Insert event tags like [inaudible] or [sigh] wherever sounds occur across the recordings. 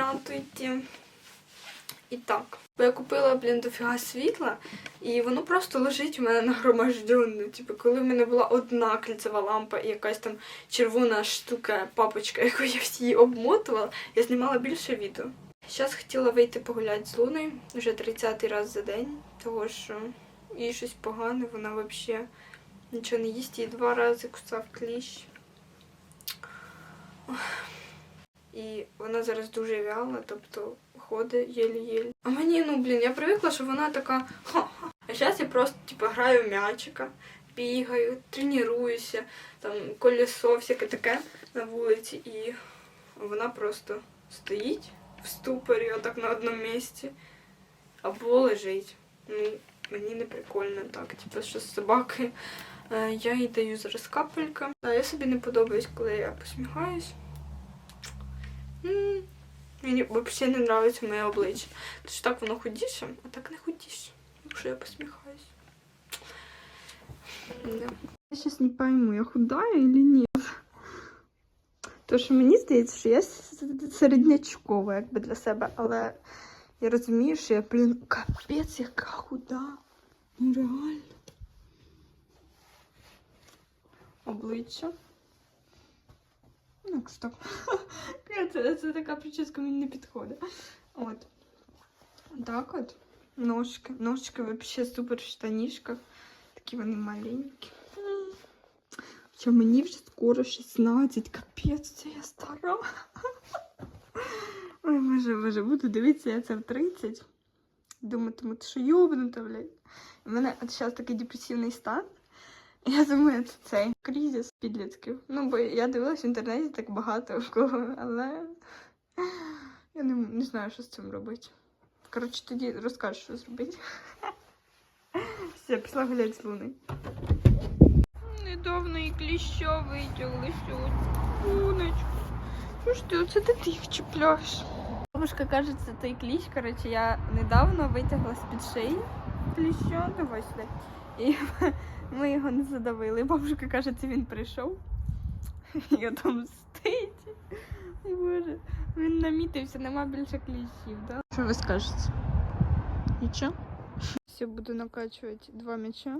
квадрату йти. І так. Бо я купила, блін, дофіга світла, і воно просто лежить у мене [laughs] нагроможденно. Типу, коли в мене була одна кільцева лампа і якась там червона штука, папочка, [laughs] яку я всі обмотувала, я знімала більше відео. Зараз хотіла вийти погуляти з Луною вже 30-й раз за день, того що їй щось погане, вона взагалі нічого не їсть, їй два рази кусав кліщ. І вона зараз дуже вялна, тобто ходить єлі-єлі. А мені, ну блін, я привикла, що вона така. Ха-ха. А зараз я просто типу, граю м'ячика, бігаю, тренуюся, там колесо, всяке таке на вулиці, і вона просто стоїть в ступорі, отак на одному місці, або лежить. Ну, мені не прикольно так. Типу, що з собакою. Е, Я їй даю зараз капелька. Я собі не подобаюсь, коли я посміхаюсь. Мені взагалі не подобається моє обличчя. Що так воно худіше, а так не худіше. Якщо я посміхаюсь. Я зараз не пойму, я худая или ні. Тому що мені здається, що я середнячкова якби для себе, але я розумію, що я, блін, капець, яка худа. Ну реально. Обличчя. Ну, так. Це, [laughs] це така прическа мені не підходить. От. Так от. Ножки. Ножки взагалі супер в штанішках. Такі вони маленькі. Хоча мені вже скоро 16. Капець, це я стара. [laughs] Ой, боже, боже, буду дивитися, я це в 30. Думатиму, ти що йобнута, блядь. У мене от зараз такий депресивний стан. [laughs] Я думаю, це цей кризис підлітків. Ну, бо я дивилась в інтернеті так багато в кого, але я не, не знаю, що з цим робити. Коротше, тоді розкажу, що зробити. [laughs] Все, пішла гуляти з Луною. Недавно і кліща витягли сьогодні. Луночку. Що ж ти, оце ти їх чіпляєш? Бабушка каже, це той кліщ. Коротше, я недавно витягла з-під шиї кліща. Давай сюди. І [laughs] ми його не задавили. Бабушка каже, це він прийшов. І там стоїть. Боже, він намітився, нема більше кліщів, да? Що ви скажете? Нічого? Все, буду накачувати два м'яча.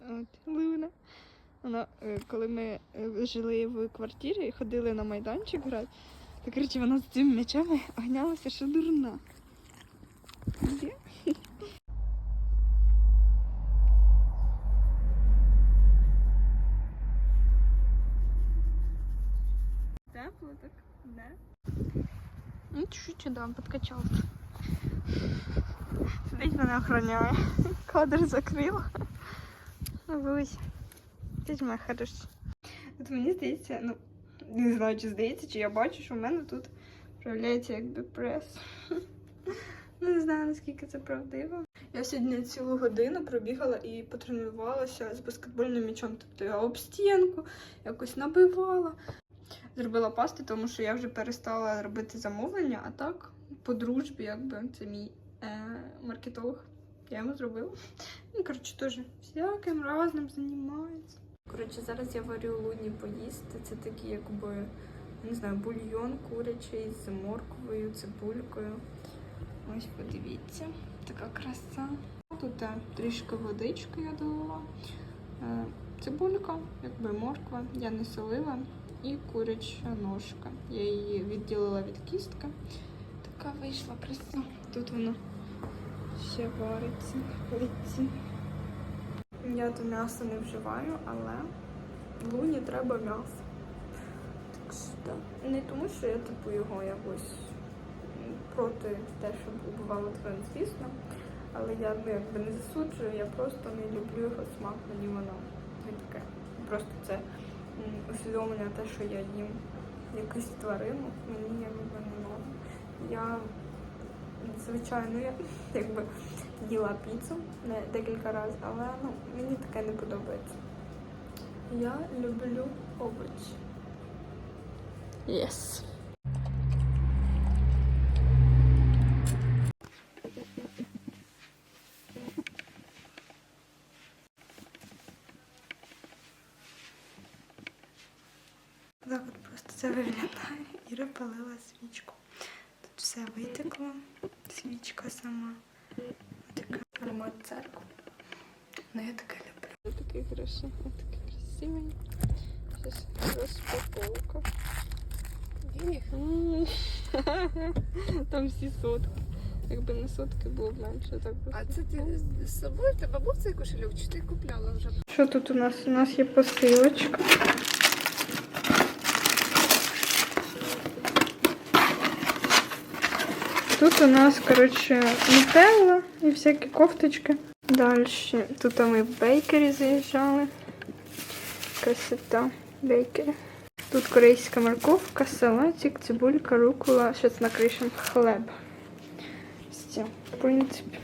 От, Луна. Вона, е, коли ми е, жили в квартирі і ходили на майданчик грати, то коротше, вона з цими м'ячами ганялася, що дурна. Де? Тепло так, да? Ну, чуть-чуть, да, подкачал. Сидить мене охороняє. Кадр закрила. Вились. Ти моя хороша. От мені здається, ну, не знаю, чи здається, чи я бачу, що в мене тут проявляється якби прес. [laughs] Ну, не знаю, наскільки це правдиво. Я сьогодні цілу годину пробігала і потренувалася з баскетбольним м'ячом. Тобто я об стінку якось набивала. Зробила пасти, тому що я вже перестала робити замовлення, а так, по дружбі, якби це мій е, маркетолог. Я йому зробила. Він, коротше, теж всяким разним займається. Коротше, зараз я варю луні поїсти. Це такий, якби, не знаю, бульйон курячий з морквою, цибулькою. Ось подивіться, така краса. Тут е, трішки водички я долила. Е, Цибулька, якби морква, я не солила. І куряча ножка. Я її відділила від кістки. Така вийшла краса. Тут воно ще вариться. вариться. Я до м'яса не вживаю, але луні треба м'ясо. Так що. Не тому, що я типу його якось проти те, щоб убивало тварин, звісно. Але я ну, якби не засуджую, я просто не люблю його смак, мені воно не таке. Просто це усвідомлення те, що я їм якусь тварину, мені якби не можна. Я звичайно я [laughs] якби їла піцу декілька разів, але ну, мені таке не подобається. Я люблю овочі. Yes. Так от просто це виглядає. Іра палила свічку. Тут Все витекло. Свічка сама. Така Аромат церкви. Ну, я таке люблю. такий хороший, такий красивий. Зараз розпаковка. Денег? М. [laughs] Там всі сотки. Якби не сотки було б менше, так би. А це ти з собою? В тебе був цей кошельок, чи ти купляла вже? Що тут у нас? У нас є посилочка. Тут у нас, короче, нутелла і всякі кофточки. Далі. Тут ми в бейкері заїжджали. Красота. Бейкері. Тут корейська морковка, салатик, цибулька, рукола. Зараз накришем хлеб. Все, в принципі.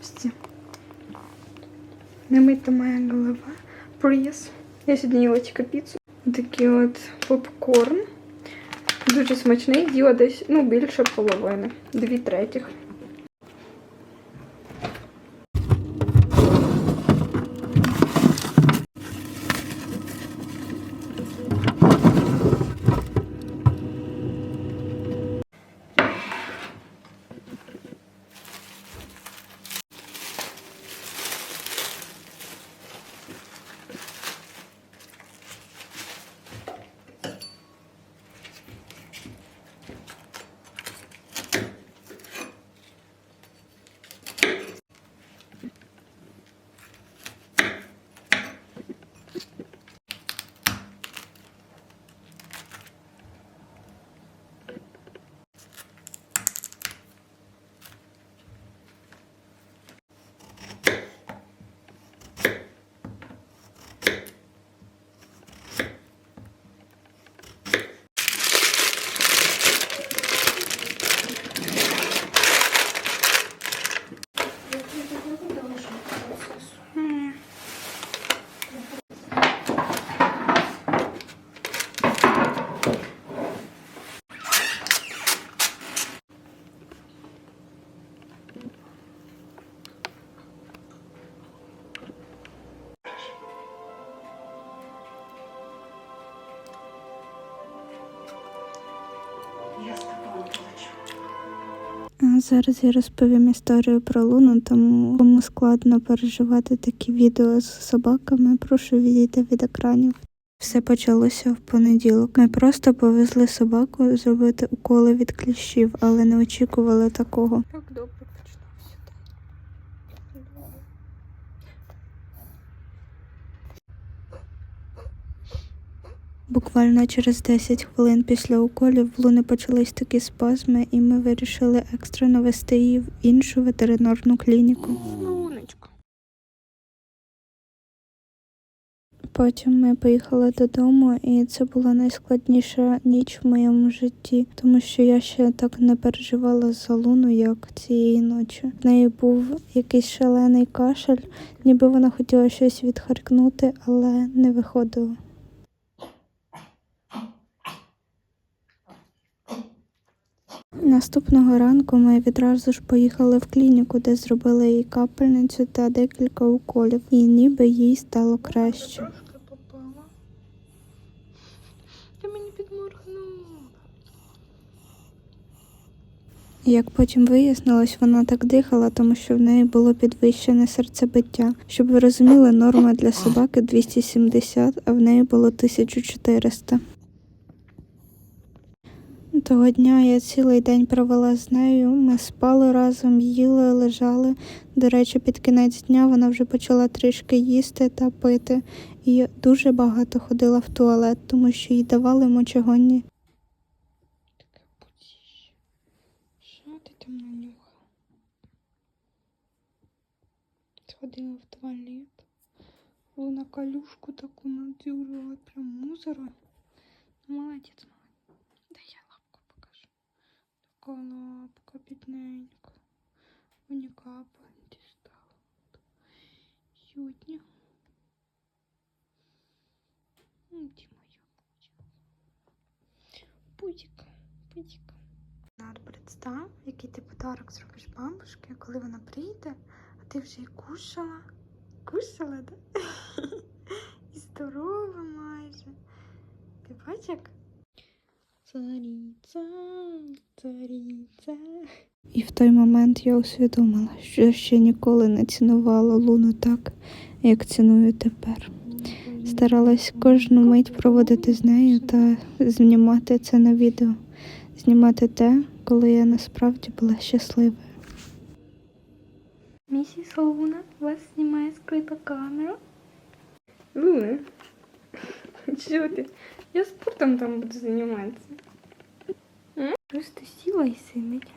Все. Немита моя голова. Приз. Я сьогодні їла тільки піцу. Такий от попкорн. Дуже смачний, з'їла десь, ну, більше половини. Дві третіх. Зараз я розповім історію про Луну, тому кому складно переживати такі відео з собаками, прошу відійти від екранів. Все почалося в понеділок. Ми просто повезли собаку зробити уколи від кліщів, але не очікували такого. Так добре Буквально через 10 хвилин після уколів в Луни почались такі спазми, і ми вирішили екстрено вести її в іншу ветеринарну клініку. Луночка. Потім ми поїхали додому, і це була найскладніша ніч в моєму житті, тому що я ще так не переживала за луну, як цієї ночі. В неї був якийсь шалений кашель, ніби вона хотіла щось відхаркнути, але не виходило. Наступного ранку ми відразу ж поїхали в клініку, де зробили їй капельницю та декілька уколів, і ніби їй стало краще. Трошки попала. Ти мені підморгнула. Як потім вияснилось, вона так дихала, тому що в неї було підвищене серцебиття. Щоб ви розуміли, норма для собаки 270, а в неї було 1400. Того дня я цілий день провела з нею. Ми спали разом, їли, лежали. До речі, під кінець дня вона вже почала трішки їсти та пити. І дуже багато ходила в туалет, тому що їй давали мочегонні. Що ти там нанюхала? Сходила в туалет. Вона калюшку таку надюрила, прям мусора. Молодець, Да я лапку покажу. Лапка бідненька. Мені капає дістала. Сьогодні. Ну, Ді моя пудіка. Нар, представ, який ти подарок зробиш бабушці, коли вона прийде, а ти вже і кушала. Кушала, да? [laughs] І здорова майже. Ти бачиш, як? Царица, сторіться. І в той момент я усвідомила, що ще ніколи не цінувала Луну так, як ціную тепер. Старалась кожну мить проводити з нею та знімати це на відео, знімати те, коли я насправді була щасливою. Місіс Луна вас знімає скрита камера. Луна, що ти? Я спортом там буду займатися. Просто сіла і сидить.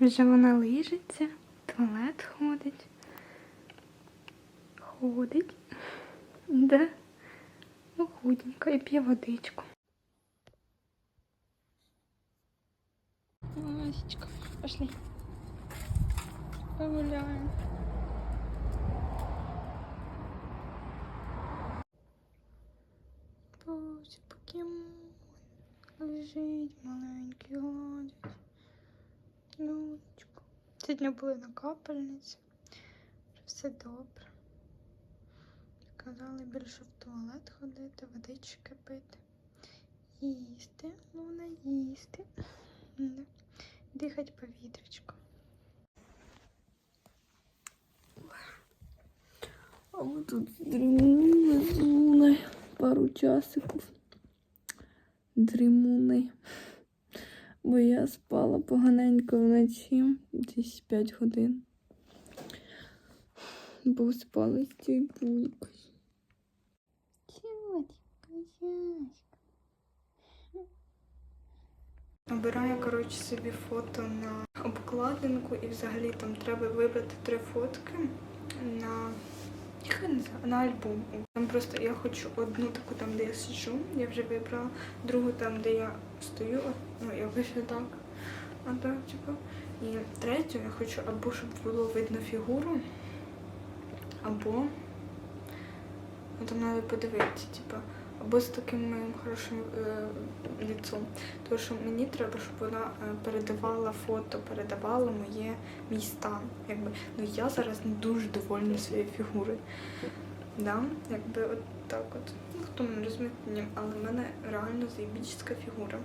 Вже вона лижеться, в туалет ходить. Ходить. Да. Ну, худенько і п'є водичку. Васечка, пошли. Погуляем. Боже, покемон. Лежить маленький, гладить. Ночку. Сьогодні були на капельниці. Все добре. Казали більше в туалет ходити, водички пити. Їсти, Луна, їсти. Да. Дихати повітрячко. А ми тут дрімули з Луною пару часиків. Дрімуни. Бо я спала поганенько вночі, десь 5 годин. Бо спала з цією булькою. Обираю, коротше, собі фото на обкладинку і взагалі там треба вибрати три фотки на, як не знаю, на альбом. Там просто я хочу одну таку там, де я сиджу, я вже вибрала, другу там, де я стою, ну я вийшла так, а так, типу. І третю я хочу або щоб було видно фігуру, або там треба подивитися, типу, або з таким моїм хорошим е, ліцом. Тому що мені треба, щоб вона е, передавала фото, передавала моє мій стан. Якби ну я зараз не дуже довольна своєю фігурою. Да? Якби от так от. Ну, хто мене розуміє, але в мене реально заєбічська фігура.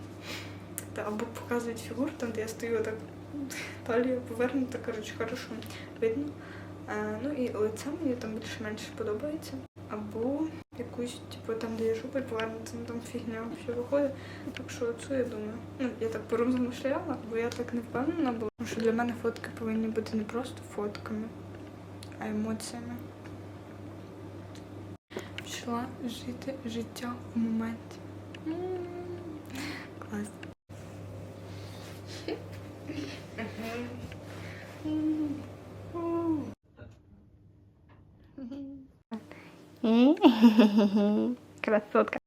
Та, або показують фігуру, там, де я стою так талія повернута, коротше, хорошо видно. Е, ну і лице мені там більш-менш подобається. Або якусь, типу, там, де я жопою повернута, ну там фігня взагалі виходить. Так що оцю я думаю. Ну, я так порозмишляла, бо я так не впевнена була. Тому що для мене фотки повинні бути не просто фотками, а емоціями. Пішла жити життя в моменті. М, Красотка.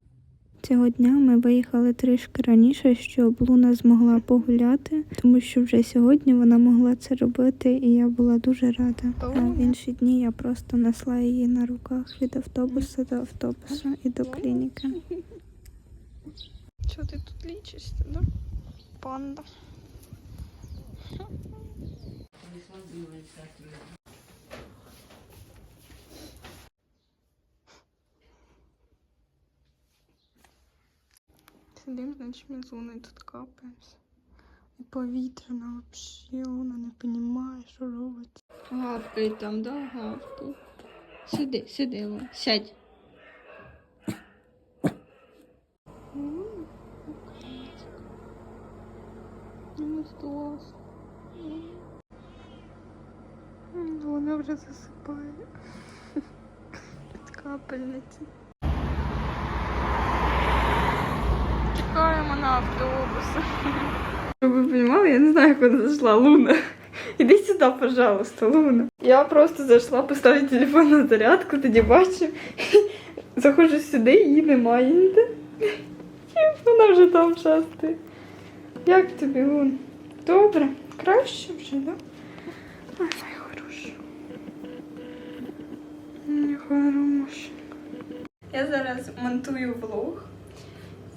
Цього дня ми виїхали трішки раніше, щоб Луна змогла погуляти, тому що вже сьогодні вона могла це робити, і я була дуже рада. А в інші дні я просто несла її на руках від автобуса до автобуса і до клініки. Що ти тут лічишся, да? Панда. Сидим, значить, з Луною тут капаємося. І повітряна взагалі, Луна не розуміє, що робить. Гавкай там, да, гавкай. Сиди, сиди, Луна, сядь. Ну. Вона вже засипає. Від капельниці. На автобус. Щоб ви розуміли, я не знаю, вона зайшла. Луна. Іди сюди, пожалуйста, Луна. Я просто зайшла поставити телефон на зарядку, тоді бачу. Заходжу сюди, її немає ніде. Вона вже там шастає. Як тобі, Лун? Добре? Краще вже, так? Да? Моя хороша. Моя хороша. Я зараз монтую влог,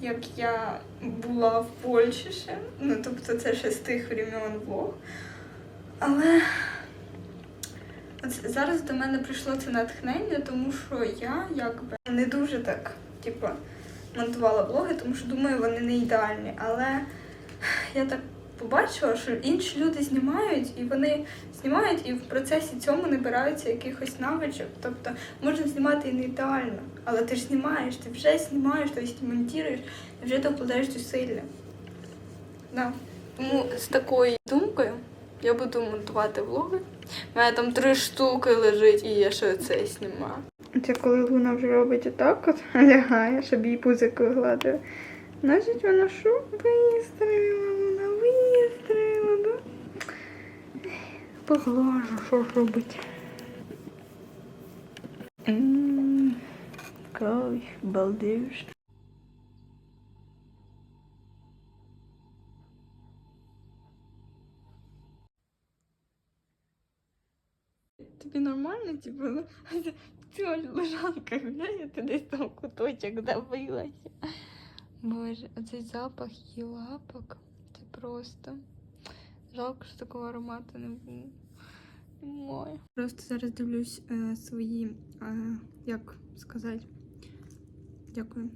як я була в Польщі ще. Ну, тобто це ще з тих времен влог. Але от зараз до мене прийшло це натхнення, тому що я якби не дуже так, типу, монтувала влоги, тому що думаю, вони не ідеальні. Але я так побачила, що інші люди знімають, і вони знімають і в процесі цьому набираються якихось навичок. Тобто можна знімати і не ідеально, але ти ж знімаєш, ти вже знімаєш, тобто ти монтуєш, і вже докладаєш зусилля. Да. Тому з такою думкою я буду монтувати влоги. У мене там три штуки лежить, і я ще це знімаю. Це коли Луна вже робить отак, от [laughs] лягає, щоб її пузик гладив. Значить, вона що вистрілила, вона вистрілила, да? Поглажу, що ж робить. Кайф, балдеж. Тобі нормально, типу, ну, [laughs] ця лежанка гуляє, ти десь там куточок забилася. Боже, оцей запах її лапок. Це просто. Жалко, що такого аромату не було. Немає. Просто зараз дивлюсь е, свої, е, як сказати, дякую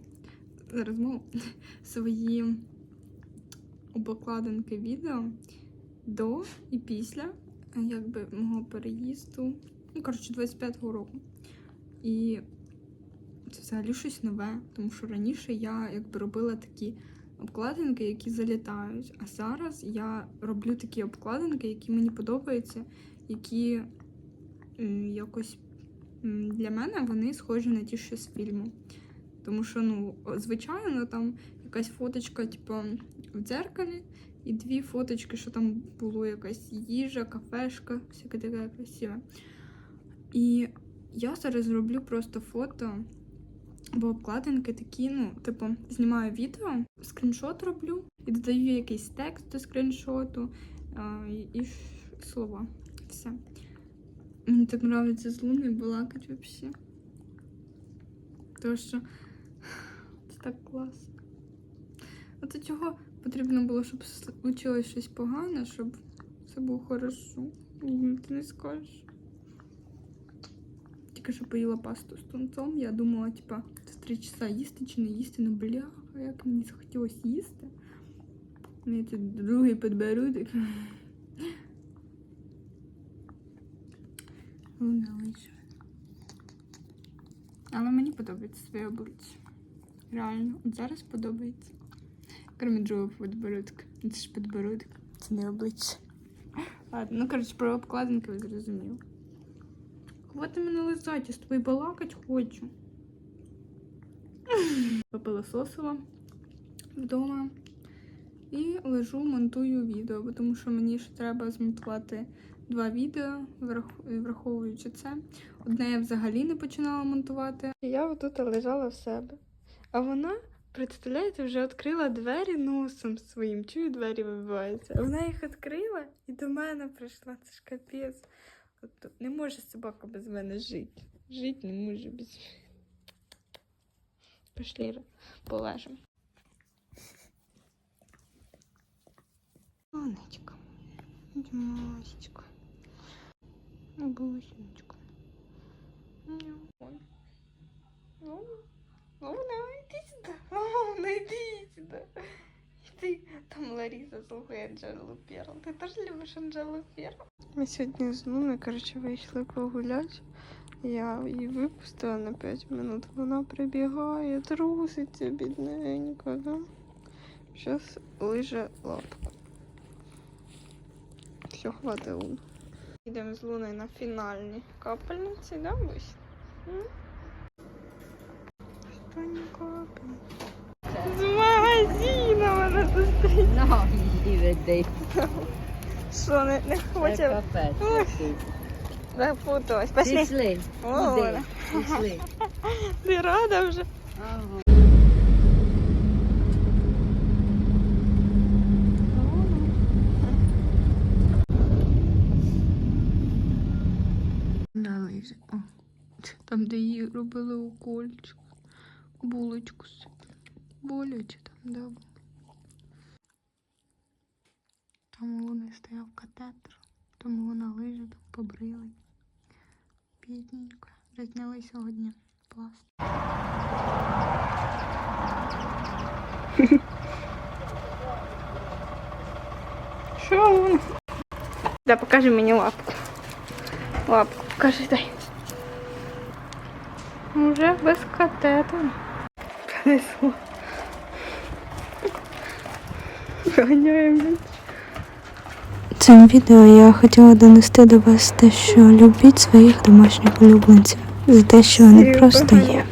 за розмову. [laughs] Свої обкладинки відео до і після е, якби мого переїзду. Ну, коротше, 25-го року. І це взагалі щось нове, тому що раніше я якби робила такі обкладинки, які залітають. А зараз я роблю такі обкладинки, які мені подобаються, які якось для мене вони схожі на ті, що з фільму. Тому що, ну, звичайно, там якась фоточка, типу, в дзеркалі, і дві фоточки, що там було якась їжа, кафешка, всяке таке красиве. І я зараз зроблю просто фото або обкладинки такі, ну, типу, знімаю відео, скріншот роблю і додаю якийсь текст до скріншоту і, і слова. Все. Мені так подобається з луною балакати взагалі. Тому що так класно. Оце чого потрібно було, щоб случилось щось погане, щоб все було хорошо. Ти не скажеш. Тільки що поїла пасту з тунцом. Я думала, типа, це три часа їсти чи не їсти. Ну бля, як мені захотілося їсти. Ну, я тут другий підберу лише. Але мені подобається своє обличчя. Реально, от зараз подобається. Крім другого підбородка. Ну, Це ж підбородок, це не обличчя. Ладно, ну коротше, про обкладинки ви зрозуміли. Хвати мене лизати, я з тобою балакать хочу. Попилососила вдома. І лежу, монтую відео, тому що мені ще треба змонтувати два відео, враховуючи це. Одне я взагалі не починала монтувати. Я отут лежала в себе. А вона, представляєте, вже відкрила двері носом своїм. Чую, двері вибиваються. А Вона їх відкрила і до мене прийшла. Це ж капець. От не може собака без мене жити. Жити не може без мене. Пішли полежимо. Сонечко. Дімасечко. Бусечко. Ой. Ну, Сюда. Мама, иди. Ты там Лариса слухає Анджелу Перл. Ти теж любиш Анджелу Перл? Ми сьогодні з Луною, коротше, вийшли погуляти. Я її випустила на 5 минут. Вона прибігає, труситься, бідненька, да? Зараз лиже лапку. Все, хватить Луну. Йдемо з Луною на фінальні капельниці, да, Бусь? Що не капає? No, веди. Що, не, не Це хоче? капець. Ой. який. Запуталась. Пошли. Пішли. О, [laughs] Куди? вона. Пішли. Ти рада вже? Ага. На лижі. О, там, де її робили укольчик. Булочку собі. Боляче там, да. Там Луни стояв катетер, тому вона лижі там побрили. Бідненько. Вже зняли сьогодні пласт. [laughs] Що? Да, покажи мені лапку. Лапку, покажи, дай. Уже без катету. Понесло. Ганяємо. Цим відео я хотіла донести до вас те, що любіть своїх домашніх улюбленців за те, що вони просто є.